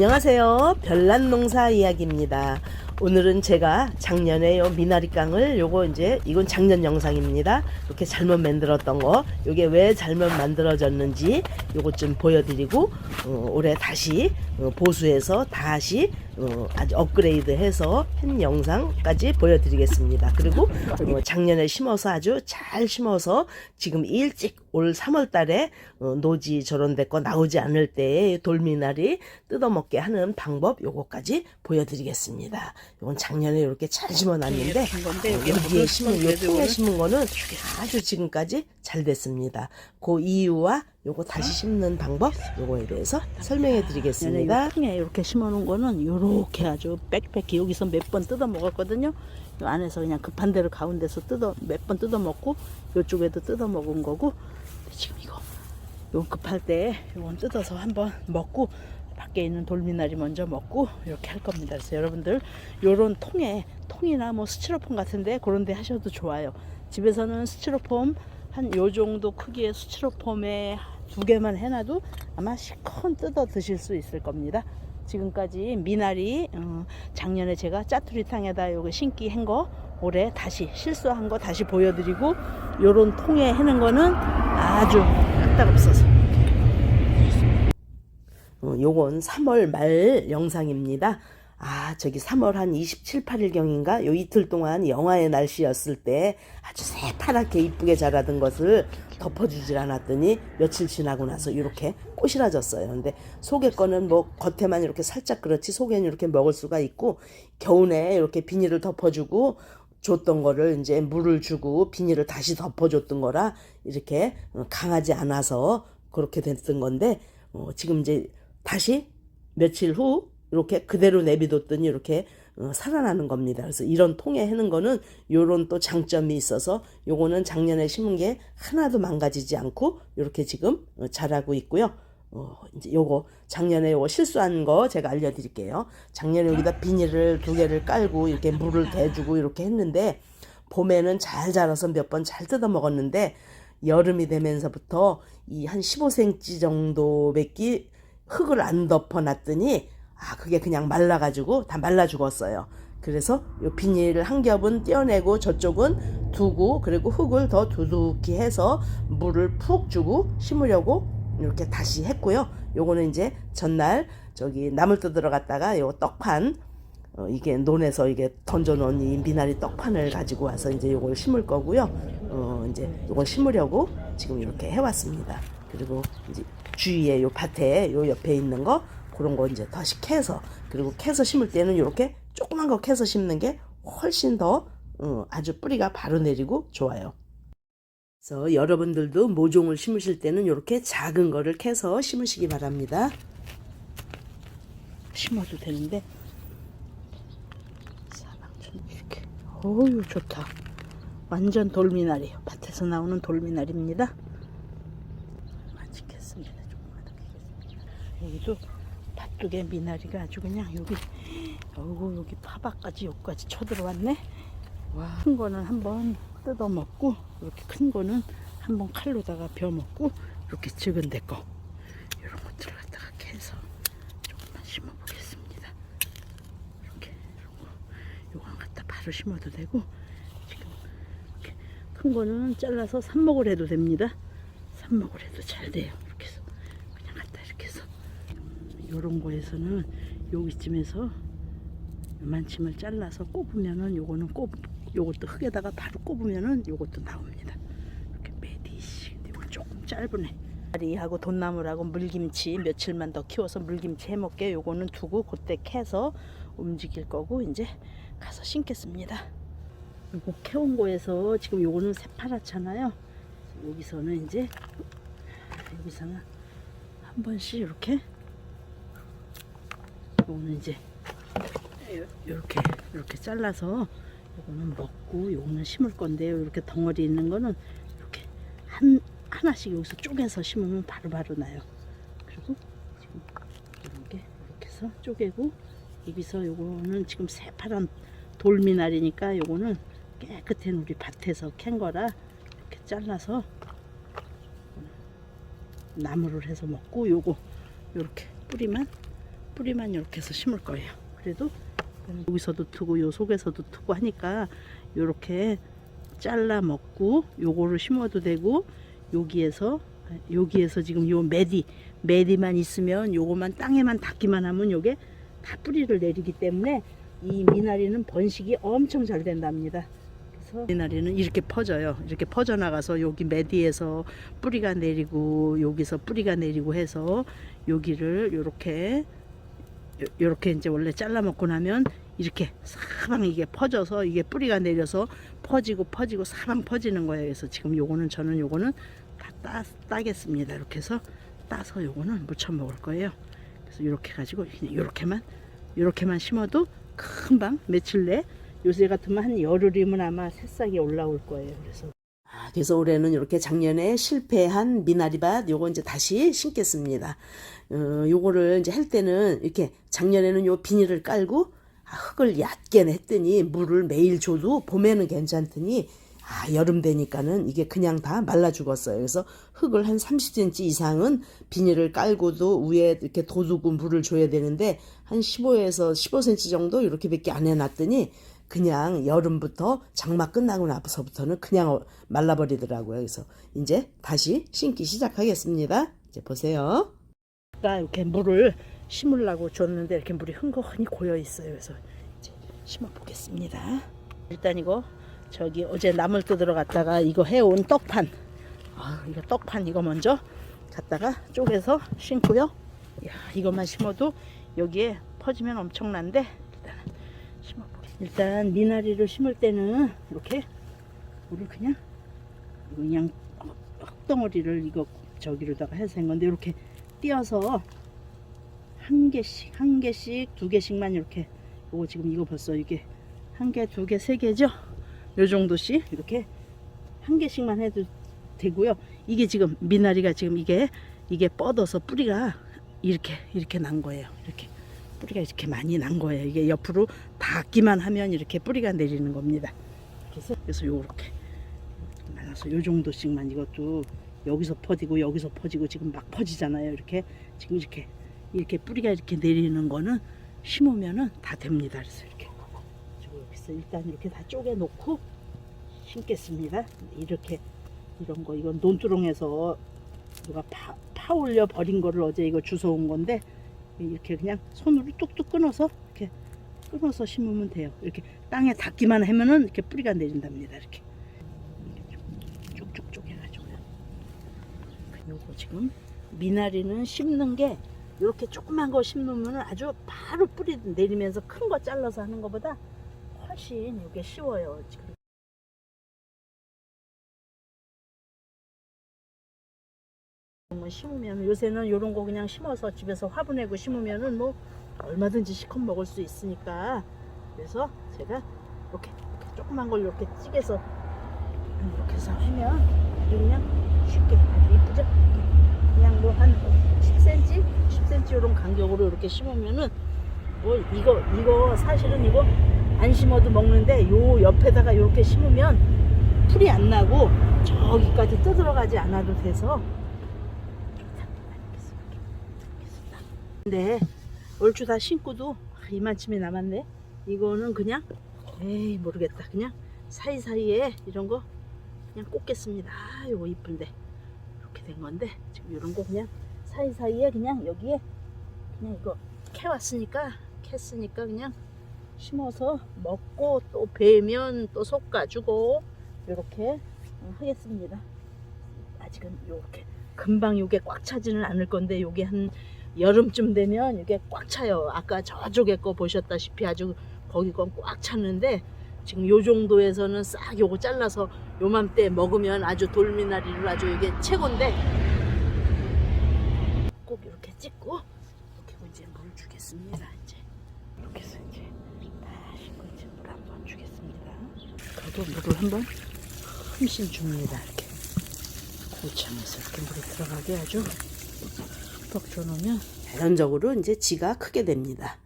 안녕하세요. 별난 농사 이야기입니다. 오늘은 제가 작년에 요 미나리깡을 요거 이제 이건 작년 영상입니다. 이렇게 잘못 만들었던 거, 요게 왜 잘못 만들어졌는지 요것 좀 보여드리고 어, 올해 다시 어, 보수해서 다시 어, 아주 업그레이드해서 한 영상까지 보여드리겠습니다. 그리고 어, 작년에 심어서 아주 잘 심어서 지금 일찍 올 3월달에 어, 노지 저런 데 거 나오지 않을 때 돌미나리 뜯어먹게 하는 방법 요거까지 보여드리겠습니다. 이건 작년에 이렇게 잘 심어놨는데 어, 여기 여기에 심은 요 통에 심은 거는 아주 지금까지 잘 됐습니다. 그 이유와 요거 다시 심는 방법 요거에 대해서 설명해 드리겠습니다. 요 통에 이렇게 심어놓은 거는 요렇게 아주 빽빽히 여기서 몇 번 뜯어 먹었거든요. 요 안에서 그냥 급한 대로 가운데서 뜯어 몇 번 뜯어 먹고 요쪽에도 뜯어 먹은 거고 지금 이거 요 급할 때 요건 뜯어서 한번 먹고 밖에 있는 돌미나리 먼저 먹고 이렇게 할 겁니다. 그래서 여러분들 요런 통에 통이나 뭐 스티로폼 같은데 그런 데 하셔도 좋아요. 집에서는 스티로폼 한 요 정도 크기의 스티로폼에 두 개만 해놔도 아마 시컨 뜯어 드실 수 있을 겁니다. 지금까지 미나리 어, 작년에 제가 짜투리탕에다 요거 신기 한 거 올해 다시 실수한 거 다시 보여드리고 요런 통에 해는 거는 아주 까다롭어서 어, 요건 3월 말 영상입니다. 아, 저기 3월 한 27, 8일경인가? 요 이틀 동안 영하의 날씨였을 때 아주 새파랗게 이쁘게 자라던 것을 덮어주질 않았더니 며칠 지나고 나서 이렇게 꼬실해졌어요. 근데 속에 거는 뭐 겉에만 이렇게 살짝 그렇지 속에는 이렇게 먹을 수가 있고 겨우내 이렇게 비닐을 덮어주고 줬던 거를 이제 물을 주고 비닐을 다시 덮어줬던 거라 이렇게 어, 강하지 않아서 그렇게 됐던 건데 어, 지금 이제 다시 며칠 후 이렇게 그대로 내비뒀더니 이렇게 어, 살아나는 겁니다. 그래서 이런 통에 해는 거는 요런 또 장점이 있어서 요거는 작년에 심은 게 하나도 망가지지 않고 이렇게 지금 어, 자라고 있고요. 어, 이제 요거 작년에 요거 실수한 거 제가 알려드릴게요. 작년에 여기다 비닐을 두 개를 깔고 이렇게 물을 대주고 이렇게 했는데 봄에는 잘 자라서 몇 번 잘 뜯어 먹었는데 여름이 되면서부터 이 한 15cm 정도 밖에 흙을 안 덮어 놨더니 아 그게 그냥 말라가지고 다 말라 죽었어요. 그래서 요 비닐을 한 겹은 떼어내고 저쪽은 두고 그리고 흙을 더 두둑히 해서 물을 푹 주고 심으려고 이렇게 다시 했고요. 요거는 이제 전날 저기 나물 뜯으러 갔다가 요 떡판 어, 이게 논에서 이게 던져놓은 이 미나리 떡판을 가지고 와서 이제 요걸 심을 거고요. 어, 이제 요걸 심으려고 지금 이렇게 해왔습니다. 그리고 이제 주위에 요 밭에 요 옆에 있는 거 그런 거 이제 다시 캐서 그리고 캐서 심을 때는 이렇게 조그만 거 캐서 심는 게 훨씬 더 어, 아주 뿌리가 바로 내리고 좋아요. 그래서 여러분들도 모종을 심으실 때는 이렇게 작은 거를 캐서 심으시기 바랍니다. 심어도 되는데 사방천 이렇게 어유 좋다 완전 돌미나리 밭에서 나오는 돌미나리입니다 맛있겠습니다 조금만 더 캐겠습니다. 여기도 밭쪽에 미나리가 아주 그냥 여기 어우 여기 파박까지 여기까지 쳐들어왔네 와 큰 거는 한번 뜯어 먹고 이렇게 큰 거는 한번 칼로다가 벼 먹고 이렇게 적은 데거 이런 것들을 갖다가 캐서 조금만 심어 보겠습니다. 이렇게 이런 거 요건 갖다 바로 심어도 되고 지금 이렇게 큰 거는 잘라서 삽목을 해도 됩니다. 삽목을 해도 잘 돼요. 이렇게 해서 그냥 갖다 이렇게 해서 요런 거에서는 여기쯤에서 요만침을 잘라서 꼽으면은 요거는 꼽 요것도 흙에다가 바로 꼽으면은 요것도 나옵니다. 이렇게 근데 이건 조금 짧으네. 다리하고 돈나물하고 물김치 며칠만 더 키워서 물김치 해먹게 요거는 두고 그때 캐서 움직일 거고 이제 가서 심겠습니다. 요거 캐온 거에서 지금 요거는 새파랗잖아요. 여기서는 이제 여기서는 한 번씩 이렇게 요거는 이제 이렇게 이렇게 잘라서 요거는 먹고 요거는 심을 건데요. 이렇게 덩어리 있는 거는 이렇게 한 하나씩 여기서 쪼개서 심으면 바로 바로 나요. 그리고 지금 이렇게 이렇게 해서 쪼개고 여기서 요거는 지금 새파란 돌미나리니까 요거는 깨끗한 우리 밭에서 캔 거라 이렇게 잘라서 나무를 해서 먹고 요거 요렇게 뿌리만 뿌리만 이렇게 해서 심을 거예요. 그래도 여기서도 트고 요 속에서도 트고 하니까 요렇게 잘라 먹고 요거를 심어도 되고 여기에서 여기에서 지금 요 메디 메디만 있으면 요거만 땅에만 닿기만 하면 요게 다 뿌리를 내리기 때문에 이 미나리는 번식이 엄청 잘 된답니다. 미나리는 이렇게 퍼져요. 이렇게 퍼져 나가서 여기 메디에서 뿌리가 내리고 여기서 뿌리가 내리고 해서 여기를 요렇게 요- 요렇게 이제 원래 잘라 먹고 나면 이렇게 사방 이게 퍼져서 이게 뿌리가 내려서 퍼지고 퍼지고 사방 퍼지는 거예요. 그래서 지금 요거는 저는 요거는 다 따, 따겠습니다. 이렇게 해서 따서 요거는 무쳐 먹을 거예요. 그래서 이렇게 가지고 그냥 요렇게만 요렇게만 심어도 금방 며칠 내 요새 같으면 한 열흘이면 아마 새싹이 올라올 거예요. 그래서 아, 그래서 올해는 이렇게 작년에 실패한 미나리밭 요거 이제 다시 심겠습니다. 어, 요거를 이제 할 때는 이렇게 작년에는 요 비닐을 깔고 아, 흙을 얕게 했더니 물을 매일 줘도 봄에는 괜찮더니 아, 여름 되니까는 이게 그냥 다 말라 죽었어요. 그래서 흙을 한 30cm 이상은 비닐을 깔고도 위에 이렇게 돋우고 물을 줘야 되는데 한 15에서 15cm 정도 이렇게밖에 안 해놨더니 그냥 여름부터 장마 끝나고 나서부터는 그냥 어- 말라버리더라고요. 그래서 이제 다시 심기 시작하겠습니다. 이제 보세요. 이렇게 물을 심으려고 줬는데 이렇게 물이 흥건히 고여 있어요. 그래서 이제 심어 보겠습니다. 일단 이거 저기 어제 나물 뜯으러 갔다가 이거 해온 떡판. 아, 이거 떡판 이거 먼저 갖다가 쪼개서 심고요. 야, 이것만 심어도 여기에 퍼지면 엄청난데 일단 미나리를 심을 때는 이렇게 물을 그냥 이거 그냥 흙덩어리를 이거 저기로다가 해서 한 건데 이렇게 띄어서 한 개씩 한 개씩 두 개씩만 이렇게 요거 지금 이거 벌써 이게 한 개 두 개 세 개죠? 요 정도씩 이렇게 한 개씩만 해도 되고요. 이게 지금 미나리가 지금 이게 이게 뻗어서 뿌리가 이렇게 이렇게 난 거예요. 이렇게 뿌리가 이렇게 많이 난 거예요 이게 옆으로 닿기만 하면 이렇게 뿌리가 내리는 겁니다 그래서 요렇게 말라서 요 정도씩만 이것도 여기서 퍼지고 여기서 퍼지고 지금 막 퍼지잖아요. 이렇게 지금 이렇게 이렇게 뿌리가 이렇게 내리는 거는 심으면은 다 됩니다. 그래서 이렇게 저 여기서 일단 이렇게 다 쪼개 놓고 심겠습니다. 이렇게 이런 거 이건 논두렁에서 누가 파, 파 올려 버린 거를 어제 이거 주워 온 건데 이렇게 그냥 손으로 뚝뚝 끊어서 이렇게 끊어서 심으면 돼요. 이렇게 땅에 닿기만 하면은 이렇게 뿌리가 내린답니다. 이렇게 쭉쭉 쪼개가지고요. 요거 지금 미나리는 심는 게 이렇게 조그만 거 심으면 아주 바로 뿌리 내리면서 큰 거 잘라서 하는 것보다 훨씬 이게 쉬워요. 지금. 심으면 요새는 이런 거 그냥 심어서 집에서 화분내고 심으면은 뭐 얼마든지 시컷 먹을 수 있으니까 그래서 제가 이렇게, 이렇게 조그만 걸 이렇게 찌개서 이렇게 해서 하면 그냥 쉽게 아주 이쁘죠? 그냥 뭐 한 10cm, 10cm 이런 간격으로 이렇게 심으면은 뭐 이거 이거 사실은 이거 안 심어도 먹는데 요 옆에다가 이렇게 심으면 풀이 안 나고 저기까지 뜯어가지 않아도 돼서 근데 얼추 다 심고도 아, 이만큼이 남았네. 이거는 그냥 에이 모르겠다. 그냥 사이사이에 이런 거 그냥 꽂겠습니다. 아, 요거 이쁜데. 이렇게 된 건데 지금 이런 거 그냥 사이사이에 그냥 여기에 그냥 이거 캐왔으니까 캤으니까 그냥 심어서 먹고 또 베면 또 솎아주고 이렇게 하겠습니다. 아직은 요렇게 금방 요게 꽉 차지는 않을 건데 요게 한 여름쯤 되면 이게 꽉 차요. 아까 저쪽에 거 보셨다시피 아주 거기 건 꽉 찼는데 지금 요 정도에서는 싹 요거 잘라서 요맘때 먹으면 아주 돌미나리를 아주 이게 최고인데 꼭 이렇게 찍고 이렇게 이제 물 주겠습니다. 이제 이렇게 해서 이제 다시 이제 물 한번 주겠습니다. 그래도 물을 한번 hum씬 줍니다. 이렇게 고창에서 이렇게 물이 들어가게 아주 뻑 줘놓으면 자연적으로 이제 지가 크게 됩니다.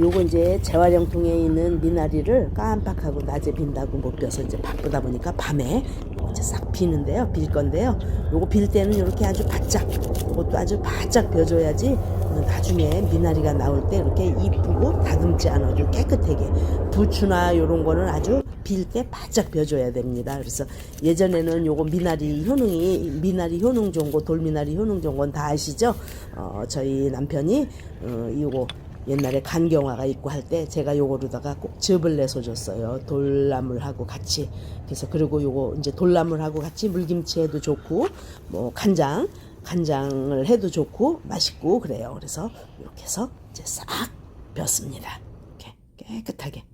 요거 이제 재활용통에 있는 미나리를 깜빡하고 낮에 빈다고 못 펴서 이제 바쁘다 보니까 밤에 이제 싹 비는데요. 빌 건데요. 요거 빌 때는 이렇게 아주 바짝, 이것도 아주 바짝 벼줘야지 어, 나중에 미나리가 나올 때 이렇게 이쁘고 다듬지 않아도 깨끗하게 부추나 요런 거는 아주 빌때 바짝 벼줘야 됩니다. 그래서 예전에는 요거 미나리 효능이 미나리 효능 거 돌미나리 효능 건다 아시죠? 어, 저희 남편이 어, 이거 옛날에 간경화가 있고 할 때 제가 요거로다가 꼭 즙을 내서 줬어요. 돌나물하고 같이. 그래서 그리고 요거 이제 돌나물하고 같이 물김치 해도 좋고 뭐 간장 간장을 해도 좋고 맛있고 그래요. 그래서 이렇게 해서 이제 싹 벼습니다. 이렇게 깨끗하게.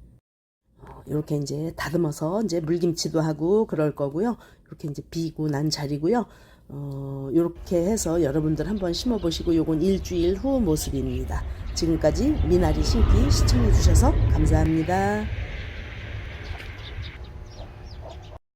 어, 이렇게 이제 다듬어서 이제 물김치도 하고 그럴 거고요. 이렇게 이제 비고 난 자리고요. 어, 이렇게 해서 여러분들 한번 심어 보시고 요건 일주일 후 모습입니다. 지금까지 미나리 심기 시청해 주셔서 감사합니다.